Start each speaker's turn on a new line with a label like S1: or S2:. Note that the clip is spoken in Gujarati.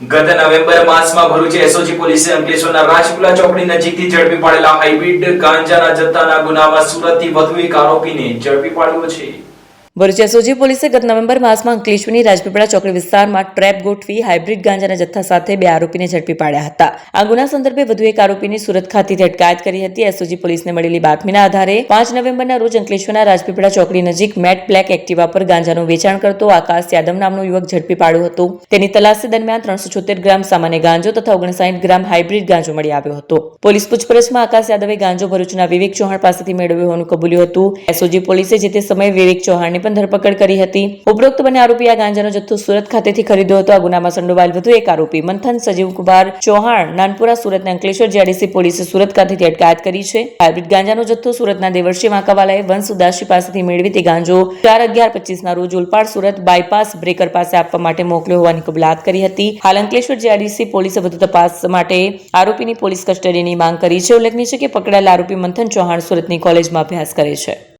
S1: ગત નવેમ્બર માસમાં ભરૂચ એસઓજી પોલીસે અંકલેશ્વરના રાજપુરા ચોકડી નજીકથી ઝડપી પાડેલા હાઇબ્રિડ ગાંજાના જથ્થાના ગુનામાં સુરતથી વધુ એક આરોપીને ઝડપી પાડ્યો છે.
S2: ભરૂચ એસઓજી પોલીસે ગત નવેમ્બર માસમાં અંકલેશ્વરની રાજપીપળા ચોકડી વિસ્તારમાં ટ્રેપ ગોઠવી હાઇબ્રિડ ગાંજાના જથ્થા સાથે બે આરોપીને ઝડપી પાડ્યા હતા. આ ગુના સંદર્ભે વધુ એક આરોપીની સુરત ખાતેથી અટકાયત કરી હતી. એસઓજી પોલીસને મળેલી બાતમીના આધારે પાંચ નવેમ્બરના રોજ અંકલેશ્વરના રાજપીપળા ચોકડી નજીક મેટ બ્લેક એક્ટિવા પર ગાંજાનું વેચાણ કરતો આકાશ યાદવ નામનો યુવક ઝડપી પાડ્યો હતો. તેની તલાશી દરમિયાન ત્રણસો છોતેર ગ્રામ સામાન્ય ગાંજો તથા ઓગણસાઠ ગ્રામ હાઇબ્રિડ ગાંજો મળી આવ્યો હતો. પોલીસ પૂછપરછમાં આકાશ યાદવે ગાંજો ભરૂચના વિવેક ચૌહાણ પાસેથી મેળવ્યો હોવાનું કબૂલ્યું હતું. એસઓજી પોલીસે જે તે સમયે વિવેક ચૌહાણની પણ ધરપકડ કરી હતી. ઉપરોક્ત બંને આરોપી આ ગાંજાનો જથ્થો સુરત ખાતેથી ખરીદ્યો હતો. આ ગુનામાં સંડોવાયેલ વધુ એક આરોપી મંથન સજીવ કુમાર ચૌહાણ નાનપુરા સુરતના અંકલેશ્વર જીઆરડીસી પોલીસે સુરત ખાતેથી અટકાયત કરી છે. હાઇબ્રિડ ગાંજાનો જથ્થો સુરતના દેવર્ષી વાંકાવાલાએ વંશ ઉદાસી પાસેથી મેળવી તે ગાંજો ચાર અગિયાર પચીસના રોજ ઉલપાડ સુરત બાયપાસ બ્રેકર પાસે આપવા માટે મોકલ્યો હોવાની કબૂલાત કરી હતી. હાલ અંકલેશ્વર જીઆરડીસી પોલીસે વધુ તપાસ માટે આરોપીની પોલીસ કસ્ટડીની માંગ કરી છે. ઉલ્લેખનીય છે કે પકડાયેલા આરોપી મંથન ચૌહાણ સુરતની કોલેજમાં અભ્યાસ કરે છે.